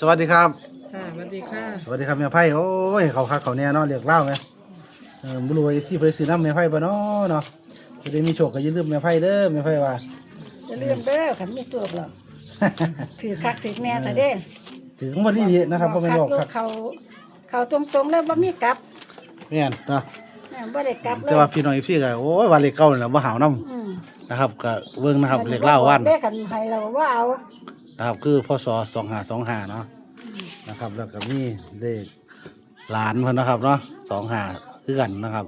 สวัสดีครับ ค่ะสวัสดีค่ะสวัสดีครับแม่ไพ่โอ้ยเขาคักเขาเนี่ยเนาะเรียกเล่าไหมเออบุรุษซีเฟรซื้อน้ำแม่ไพ่ปะเนาะเนาะจะได้มีโชคก็อย่าลืมแม่ไพ่เด้อแม่ไพ่ว่า จะเลื่อมเด้อขันมีสูบหรอกถือคักถือแน่แต่เด้ถึงวันนี้ดีนะครับพ่อแม่บอกคัคักกเขาเขาตรงๆแล้วบ่มีกลับแม่นเนาะแม่นบ่ได้กลับเลแต่ยว่าพี่น้องอีซี่ก็โอ้ยว่าเลขเก้านี่แหละบ่หาวน้อืมำนะครับก็เบิ่งนะครับเลขเล่าวันได้ขันให้เราว่าเอา นะครับคือพศสองห้าสองห้าเนาะนะครับ แล้วก็มีเลขหลานเพิ่นนะครับเนาะสองห้าคือกันนะครับ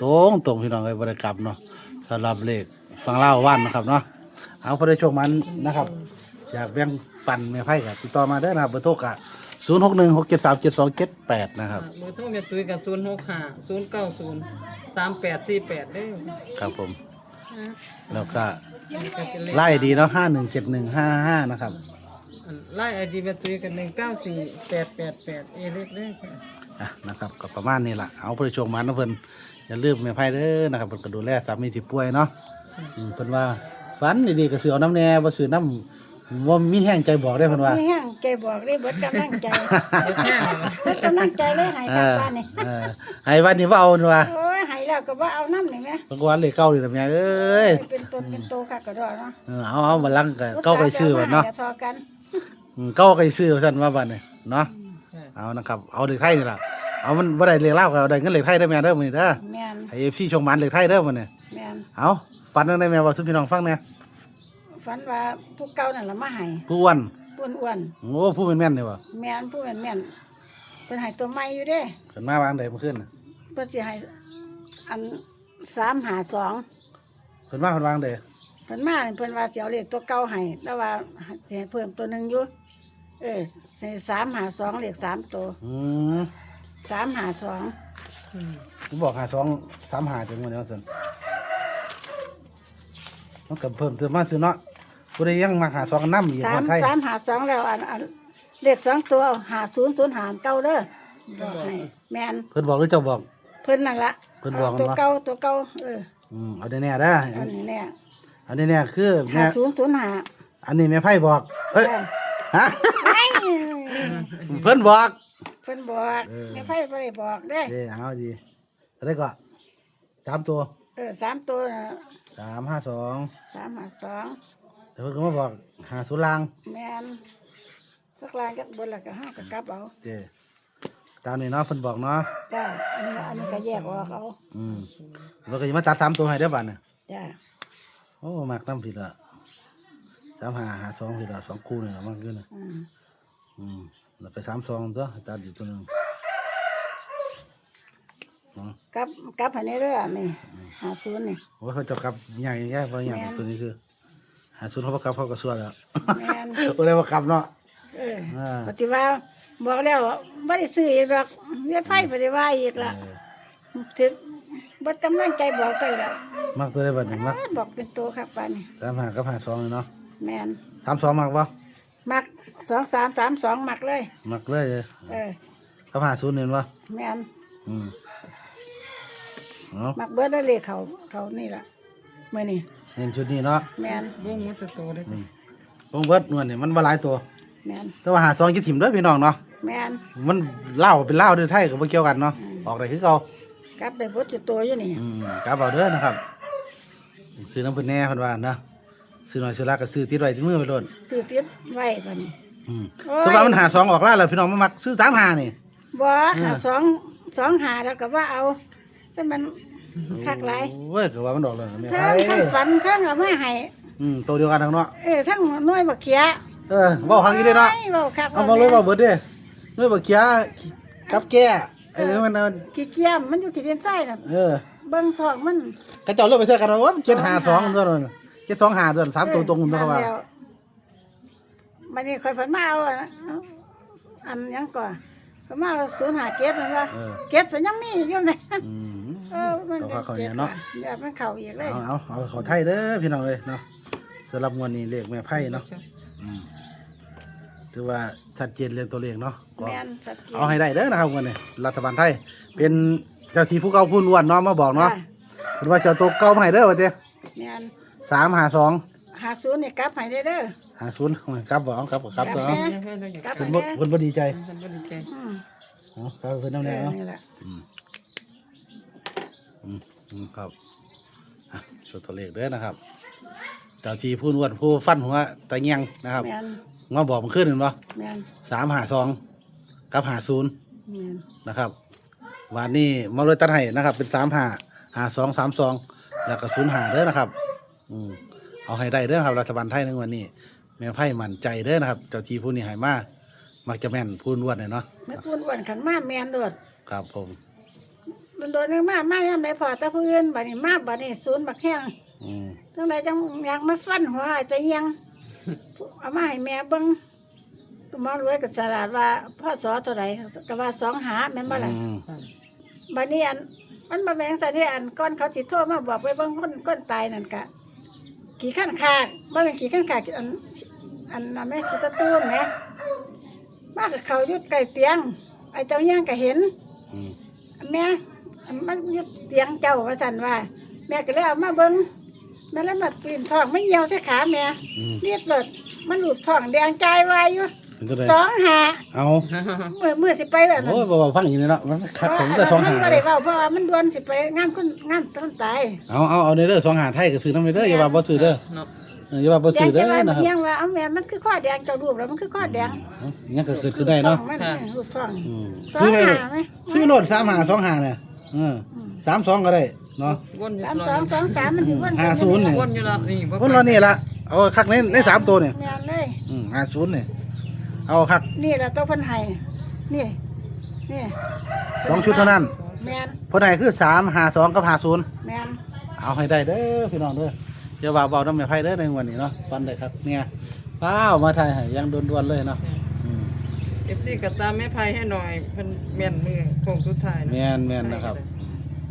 ตรงตรงพี่น้องเลยบริกรรมเนาะสำหรับเลขฟังเล่าวันนะครับเนาะเอาพอได้โชคมันนะครับ อยากแบ่งปันแม่ไพ่กับติดต่อมาได้อนะครับเบอร์โทรกะศูนย์หกหนึ่งหกเจ็ดสามเจ็ดสองเจ็ดแปดนะครับเบอร์โทรแม่ตุ้ยกับศูนย์หกห้าศูนย์เก้าศูนย์สามแปดสี่แปดเด้อครับผมอะ แล้วก็นี่ก็เป็นเลขไล่ดีเนาะห้าหนึ่งเจ็ดหนึ่งห้าห้านะครับอันไล่ไอดีแม่ตุ้ยกันหนึ่งเก้าสี่แปดแปดแปดเอเล็กเด้อค่ะอะนะครับก็ประมาณนี้แหละเอาเพื่อโชคมันนะเพิ่นอย่าลืมแม่ไพ่เด้อนะครับเพิ่นก็ดูแลสามีที่ป่วยเนาะอืมเพิ่นว่าฝันดีๆก็ซื้อเอาน้ำแหน่บ่ซื้อน้ำว่ามีแห้งใจบอกได้อเพิ่นว่า ไม่แห้งใจบอกเลยเบิดกำลังใจเดี๋ยวแค่ไหนวะเบิดกำลังใจเลยให้เอทางอบ้านนี่เออให้วันนี้ว่าเอาเพิ่นว่า โอ้ย ให้แล้วก็บ่เอาน้ำนี่แม่เพิ่นก็ว่าเลขเก้านี่ล่ะแม่เอ้ยเป็นตนเป็นโตคักก็ดอเนาะเออเอาเอามาลังก็เก้าไปซื้อบัดเนาะอุตส่ห์จอมให้ก็ทอกันอืมเก้าไปซื้อซั่นว่าบัดนี้เนาะค่ะเอานะครับเอาเลขไทยนี่ล่ะเอามันบ่ได้เลขลาวก็เอาได้เงินเลขไทยได้อแม่เด้อมื้อนี้เด้อแม่นไอ้ FC ชงมันเลขไทยเด้อมื้อนี้แม่นเอาฝันจังได๋แม่ว่าสุพี่น้องฟังแหน่ฝันว่าผู้เก่านั่นล่ะมาให้ผู้อ้วนอ้วนโอ้ผู้เป็นแม่นนี่บ่ๆแม่นผู้แม่นแม่นเพิ่นให้ตัวใหม่อยู่เด้ขึ้นมาวางใดเมื่อคืนน่ะเพื่อสิให้ อันสามหาสองขึ้นมาเพิ่นวางใดเพิ่นมาเพิ่นว่าสิเอาเลขตัวเก่าให้แล้วว่าสิให้เพิ่มตัวหนึ่งอยู่เออใส่สามหาสองเลขสามตัวอืมสามหาสองอืมผมบอกหาสองสามหาจังหวะนี้ซั่นมันก็เพิ่มเติมมาซื่อเนาะผู้ใดยังมาหาสองกันนำอีกสาคมนไทย สามหาสองแล้วอันอันเลขสองตัวหาศูนย์ศูนย์หารเก้าเด้อบอกให้แมนเพิ่นบอกหรือเจ้าบอก เพิ่นนั่นละเพิ่นบอกาตัวมันวะเก่าตัวเก่าเอออืมเอาแน่ๆเด้ออันนี้เนี่ยอันนี้เนี่ยคือหาแม่ศูนย์ศูนย์หาอันนี้แม่ไพ่บอก เอ้ยฮะไอ้เพิ่นบอก เพิ่นบอกเออไม่ไพ่บ่ได้บอกเด้เด้เอาดีอะไรก็สามตัวเออสามตัวน่ะสามห้าสองสามหาสองแต่เพิ่นก็มาบอกหาสุรางแมนสักลายกับบนหลักก็ห้ากับกลับเอาเด้ ตามนี้เนาะเพิ่นบอกเนาะจ้าอันนี้อันนี้ก็แยกออกเอาอืมแล้วก็จะมาตัดสามตัวให้ได้อบัดเนี่ยจ้าโอ้มากน้ำผิดละสามหาหาสองผิดละสองคู่เนี่ยมากขึ้นนะอืมอืมแล้วไปสามสองตัวตัดอยู่ตัวหนึงเนาะกลับกลับให้ในเรือนี่หาศูนย์นี่ โอ้ยเขาจะกลับใหญ่แย่เพราะอย่างแม่น ตัวนี้คือหาสุนเขาประกลับเขากระสวดแล้วแม่นโอ้ได้ประกลับเนาะ เอออ่า ปฏิว่า บอกแล้วไม่ได้ซื้ออีกหรอกเรียกไพ่ปฏิว่าอีกละเออถึงบัดกำลังใจบอกไปแล้วมักตัวได้บัดหนึ่งมักบอกเป็นตัวครับปานนี้สามหากับหาสองเลยเนาะแมนสามสองมักปะมักสองสามสามสองมักเลยมักเลยเลยเออกับหาศูนย์เห็นปะแมนอืมเนาะมักเบิดแล้วเลยเขาเขานี่ละเมื่อนี่เห็นชุดนี้เนาะแมนวงมัสโตได้อืมวงเบิดนวลเนี่ยมันบ่หลายตัว แมนแต่ว่าหาสองคิดถิ่มเด้อพี่น้องเนาะแมนมันเล่าวเป็นเล่าวเด้อไทยกับบ่เกี่ยวกันเนาะออกได้คือเก่ากลับได้บดจุดตัวอยู่นี่อืมกลับเอาเด้อนะครับ ซื้อน้ำเพิ่นแน่เพิ่นว่าเนาะซื้อหน่อยซื้อละก็ซื้อติดไว้ที่มือไปโลดซื้อติดไว้ปานนี้ อืมโอ้ยสมมุติว่ามันหาสองออกแล้วล่ะพี่น้องมามักซื้อสามหานี่ บ่ค่ะสองสองหาแล้วก็ว่าเอาซึ่งมันคักหลายโอ้ยก็ว่ามันดอกเลยแม่เทิไผงทั้งฝันเทิงเอามาให้อืมตัวเดียวกันทั้งเนาะเออทั้งหน้อยบักเขีย เออเว้าคักอีเด้เนาะเว้าคักเอามาเลยเว้าเบิดเด้ด้วยบักเขียกับแก่เออมันเอาขี้เกียจมันอยู่ขี้เดียนไส้น่ะเออเบิ่งทองมันกระเจ้าเลิกไปเท่ากันว่าเจ็ดหาสองตัวนั่นเจ็ดสองหาตัวนั่นสามตัวตรงตัวเขาว่านั่นแล้วบัดนี้ค่อยฝันมาเอาอะเอาอันหยังก่อนก็มาเอาศูนย์หาเก็ดนั่นว่าเออเก็ดเป็นยังมีอยู่ไหนอืมเออมันเขาเขาเนี่ยเนาะเดี๋ยวมันเข้าอีกเลยเอาเอาเอาขอไทยเด้อพี่น้องเลยเนาะสำหรับงวดนี้เลขแม่ไพ่เนาะอืม ถือว่าชัดเจนเรื่องตัวเลขเนาะก็แม่นสัตว์เกียเอาให้ได้เด้อนะครับงวดนี้รัฐบาลไทย เป็นเจ้าที่ผู้เก่าผู้นวลเนาะมาบอกเนาะเป็นว่าเจ้าตัวเก่ามาให้เด้อว่าเจ้แม่นสามหาสองหาศูนย์นี่กลับให้ได้เด้อหาศูนย์กลับบ่เอากลับบ่กลับบ่เอาแม่ให้เราอยากกลับเพิ่นบ่เพิ่นบ่ดีใจท่านบ่ดีใจอืมเอากลับเพิ่นนำเอแน่อเนาะ นี่แหละอืมอืมอืมครับอะสุดตัวเลขเด้อนะครับเจ้าที่ผู้นวดผู้ฟันหัวตะเงียงนะครับ แม่น มาบอกมันขึ้นเห็นปะแม่นสามหาสองกับหาศูนย์แม่นนะครับวันนี้มาเลยตัดให้นะครับ เป็นสามหาหาสองสามสองแล้วก็ศูนย์หาเด้อนะครับ อืมเอาให้ได้เด้อครับรัฐบาลไทยในวันนี้ แม่ไพ่มั่นใจเด้อนะครับ เจ้าที่ผู้นี้ให้มามักจะแม่นผู้นวดเนี่ยเนาะแม่พูนอ้วนขันมาแม่นโดดครับผมโดนๆนึงมามาย่ำได้พอแตะพื้นบัดนี้มาบัดนี้ศูนย์บักแห้งอืมจังไดจังอยากมาฟันหัวไอ้ตะเอียง เอามาให้แม่เบิ่งก็มารวยกับสลาดว่าพ่อสอเท่าไหร่ก็ว่าสองหาแม่นบ่ล่ะอืมบัดนี้อันมันมาแบ่งใส่นี่อันก้อนเขาสิโทรมาบอกไปเบิ่งคนคนตายนั่นกะกี่ขั้นคากบ่เป็นกี่ขั้นคากอันอันนั้นแม่สิตะตื้มแหมมากับเขาอยุดใกล้เตียงไอ้เจ้าเอียงก็เห็น อืมแม่อันมันอยุดเตียงเจ้าว่าซั่นว่า แม่ก็เลยเอามาเบิ่ง แม่แล้วมาปีนท้องไม่เหี่ยวใส่ขาแม่อืม เรียดเบิดมันหลุดท้องแดงใจวายอยู่เป็นตัวใดสองหาเอามือมือสิไปแบบนั้นโอ้ยบอกฟังอย่างนี้เนาะมันคักผมแต่สองหามันบ่ได้เว้าเพราะว่ามันดวนสิไปงานคนงานต้นตายเอาเอาเอาในเด้อสองหาไทยก็ซื้อน้ำในเด้ออย่าว่าบ่ซื้อเด้อเนาะเอออย่าว่าบ่แดซื้งอเด้จะอว่านะมันครับยังว่าเอาแม่มันคือข้อแดงเจ้ารูปแล้วมันคือข้อแดงเอาอย่างก็เกิดขึ้นได้เนาะมันรูปท้องอืมสอซื้องไปหาไหมซื้อโลดสามหาสองหาเนี่ยเออสามสองก็ได้ เนาะวนอยู่สามรสองสองสามมันถึงวันห้าศูนย์เนี่ยวนอยู่รอบนี้บ่คนเรานี่ละเอาคักในในสามตัวเนี่ยแม่นเลยอืมห้าศูนย์เนี่ยเอาคักนี่แหละตัวเพิ่นให้นี่นี่สองชุดเท่านั้นแม่นเพราะไหนคือสามหาสองกับหาศูนย์แม่นเอาให้ได้เด้อพี่น้องเด้ออย่าว่าเบาน้ำแม่ไพ่เด้อในวันนี้เนาะฟันได้ครับเนี่ยป้าวมาไทยให้ยังด่วนๆเลยเนาะอืมเอฟซีก็ตามแม่ไผให้หน่อยเพิ่นแม่นมือโคงสุดท้ายแม่นแม่นนะครับ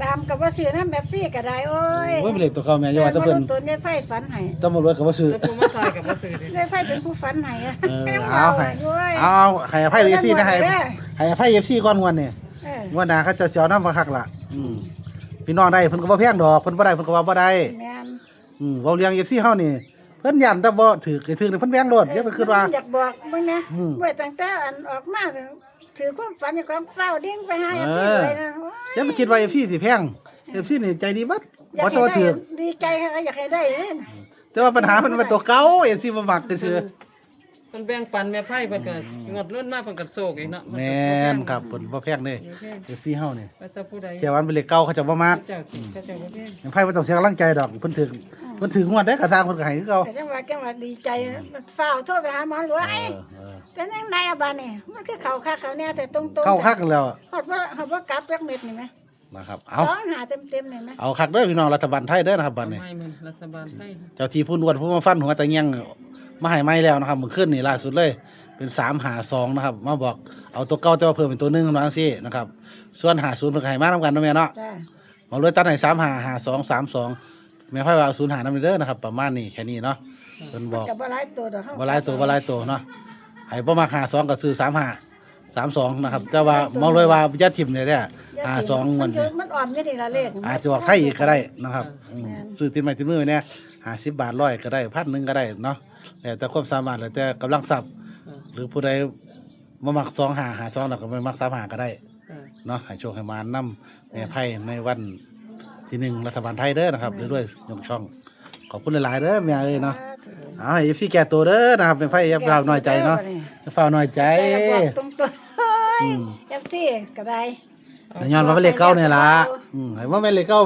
ตามกับว่าซื้อน้ำแบบซี่ก็ได้โอ้ยโอ้ยเป็นเล็กตัวเขาแม่อย่าว่าแตะเพิ่นแต่ตัวนี้ไฟฝันให้ตำรวจก็บ่ซื้อแล้วผู้มาทายกับบ่ซื้อดิได้ไฟเป็นผู้ฝันให้อะเออแม่งเอาให้ด้วยเอาให้อภัยเอฟซีนะให้ให้อภัยเอฟซีก่อนวันนี้เอองวันหน้าเขาจะเสียวน้ำมาคักล่ะอืมพี่น้องได้เพิ่นก็บ่แพงดอกเพิ่นบ่ได้เพิ่นก็ว่าบ่ได้แม่นอืมเว้าเลี้ยง FC เฮานี่เพิ่นยันแต่บ่ถือไอ้ถือนี่เพิ่นแพงโลดอย่าไปคิดว่า อยากบอกมึงนะอืม ไว้ตั้งแต่อันออกมา ถือความฝันอย่างความเฝ้าเด้งไปหาเอที่อเลยนะโอ้ยอย่าไปคิดว่า FC สิแพง FC นี่ใจดีเบัดอยาบ่กจะให้ว่าได้ถือดีใจค่ะอยากให้ได้เลยนะแต่ว่าปัญหามันเป็นตัวเก่า FC บ่มักซื่อเพิ่นแบ่งปันแม่ไผเพิ่นก็งดรุ่นมาเพิ่นก็โศกอีกเนาะๆแม่นครับเพิ่นบ่แพงเด้ FC เฮานี่ว่าแต่ผู้ใดแค่วันเป็นเลขเก่าเขาจะบ่มักเจ้าสิเขาเจ้าบ่แพงยังไผบ่ต้องเสียกำลังใจดอกเพิ่นถึง เพิ่นถึงงวดได้กระทางเพิ่นก็ให้คือเก่าแต่จังว่าจังว่าดีใจมันเฝ้าโทรไปหาหมอหลวงเอไอ้อเออเป็นยังไงอะบานนี่มันคือเขาคักเขาเนี่ยแต่ตรงๆเข้าคักกันแล้วหอดว่าหอดว่ากลับจักเม็ดนี่ไหมนะครับ เอาสองหาเต็มๆนี่ไหมเอาคักเด้อพี่น้องรัฐบาลไทยเด้อนะครับบัดนี้ ไม่มันรัฐบาลไทยเจ้าที่ผู้นวดผู้มาฟันหัวตะเงียงมาให้ไม้แล้วนะครับมือขึ้นนี่ล่าสุดเลย เป็นสามหาสองนะครับ มาบอกเอาตัวเก่าแต่ว่าเพิ่มเป็นตัวหนึงน้องซี่นะครับ ส่วนหาศูนย์เพิ่นก็ให้มาทำกันเนาะแม่เนาะจ้ามาเลยตัดให้สามหาหาสองสามสองแม่ไพ่ว่าเอาศูนย์หานำเด้อนะครับ ประมาณนี้แค่นี้เนาะเพิ่นบอกกับบหลายตัวดอกเฮาบ่หลายตัวบ่หลายตัวเนาะให้บ่มาหาสองก็ซื้อสามหาสามสองนะครับ แต่ว่าเมาเลยว่าอย่าถิ่มเลยเด้อหาสองมัมันนอยู่มันอ่อนไม่ดีละเลขอาจจะบอกไทยอีกก็ได้นะครับอืมแม่นซื้อติดไม้ติดมือไว้เนี่ยหาสิบบาทร้อยก็ได้พันหนึ่งก็ได้เนาะแล้วแต่ความสามารถแล้วแต่กำลังทรัพย์หรือผู้ใดมามักสองหาหาสองแล้วก็ไม่มักสามหาก็ได้อ่าเนาะให้โชคให้มานนำแม่ไพ่ในวัน ที่หนึ่งรัฐบาลไทยเด้อนะครับด้วยๆยกช่อง ขอบคุณหลายๆเด้อแม่เอ้ยเนาะเอาให้เอฟซีแก่ตัวเด้อนะครับเป็นไพ่ยับยาวน้อยใจเนาะอย่าเฝ้าน้อยใจแต่บอกตรงตัวเฮ้ยเอฟซีก็ได้แต่ย้อนว่าเป็นเลขเก้าเนี่ยล่ะอืมให้ว่าเป็นเลขเก้า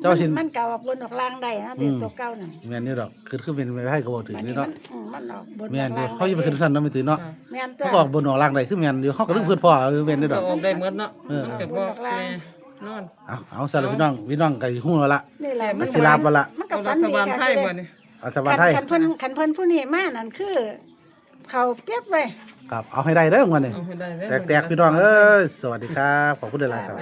เจ้าชินมันเก่าออกบนออกล่างได้นะเด็กตัวเก่าน่ะแม่นนี่ดอกคือคือเป็นไม่ไพ่ก็บอกถึงมันนี่นี่มัเนาะนอืมมันออกบนอแม่อนกเดี๋ยล่าวงเขาจะไปขึ้นสั้นเนาะไม่ตื่นเนาะแม่นตัเขาวบอกบนออกล่างใดคือแม่นเดี๋ยวเขาก็เรื่องเพื่อนพ่อเอาแม่นนี่ดก็อกออกได้หมดเนาะเออมันก็บอกแม่ นอนเอาเอาสารบพี่น้องพี่น้องก็ฮู้แล้วละนี่แหละมันสิลาบบ่ละมันก็เอาฝัรันฐดีบาลไทค่ะยบ่นี่รัฐบาลไทยคันเพิ่นคันเพิ่นผู้นี้มานั่นคือ เขาเปรียบไว้ ครับเอาให้ได้เด้อวันนี้เอาให้ได้เด้อ แตกๆพี่น้องเอ้ยสวัสดีครับขอบคุณหลายๆครับ